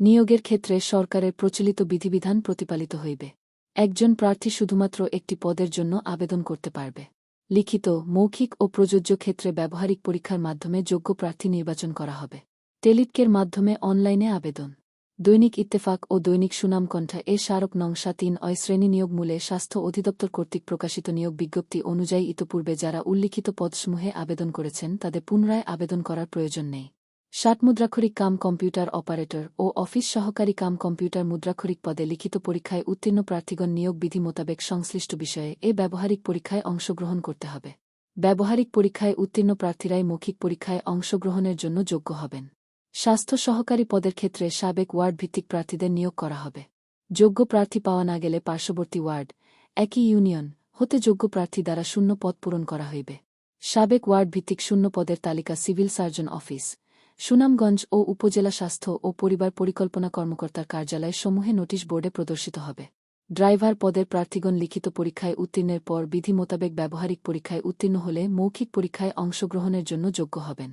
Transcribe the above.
নিয়োগের ক্ষেত্রে সরকারের প্রচলিত বিধিবিধান প্রতিপালিত হইবে। একজন প্রার্থী শুধুমাত্র একটি পদের জন্য আবেদন করতে পারবে। লিখিত, মৌখিক ও প্রযোজ্য ক্ষেত্রে ব্যবহারিক পরীক্ষার মাধ্যমে যোগ্য প্রার্থী নির্বাচন করা হবে। টেলিটকের মাধ্যমে অনলাইনে আবেদন। দৈনিক ইত্তেফাক ও দৈনিক সুনামকণ্ঠা এ স্মারক নংসা তিন অয় শ্রেণি নিয়োগ মূলে স্বাস্থ্য অধিদপ্তর কর্তৃক প্রকাশিত নিয়োগ বিজ্ঞপ্তি অনুযায়ী ইতপূর্বে যারা উল্লিখিত পদসমূহে আবেদন করেছেন তাদের পুনরায় আবেদন করার প্রয়োজন নেই। ষাট মুদ্রাক্ষরিক কাম কম্পিউটার অপারেটর ও অফিস সহকারী কাম কম্পিউটার মুদ্রাক্ষরিক পদে লিখিত পরীক্ষায় উত্তীর্ণ প্রার্থীগণ নিয়োগ বিধি মোতাবেক সংশ্লিষ্ট বিষয়ে এ ব্যবহারিক পরীক্ষায় অংশগ্রহণ করতে হবে। ব্যবহারিক পরীক্ষায় উত্তীর্ণ প্রার্থীরাই মৌখিক পরীক্ষায় অংশগ্রহণের জন্য যোগ্য হবেন। স্বাস্থ্য সহকারী পদের ক্ষেত্রে সাবেক ওয়ার্ড ভিত্তিক প্রার্থীদের নিয়োগ করা হবে। যোগ্য প্রার্থী পাওয়া না গেলে পার্শ্ববর্তী ওয়ার্ড, একই ইউনিয়ন, হতে যোগ্য প্রার্থী দ্বারা শূন্য পদ পূরণ করা হইবে। সাবেক ওয়ার্ড ভিত্তিক শূন্য পদের তালিকা সিভিল সার্জন অফিস সুনামগঞ্জ ও উপজেলা স্বাস্থ্য ও পরিবার পরিকল্পনা কর্মকর্তার কার্যালয় সমূহে নোটিশ বোর্ডে প্রদর্শিত হবে। ড্রাইভার পদের প্রার্থীগণ লিখিত পরীক্ষায় উত্তীর্ণের পর বিধি মোতাবেক ব্যবহারিক পরীক্ষায় উত্তীর্ণ হলে মৌখিক পরীক্ষায় অংশগ্রহণের জন্য যোগ্য হবেন।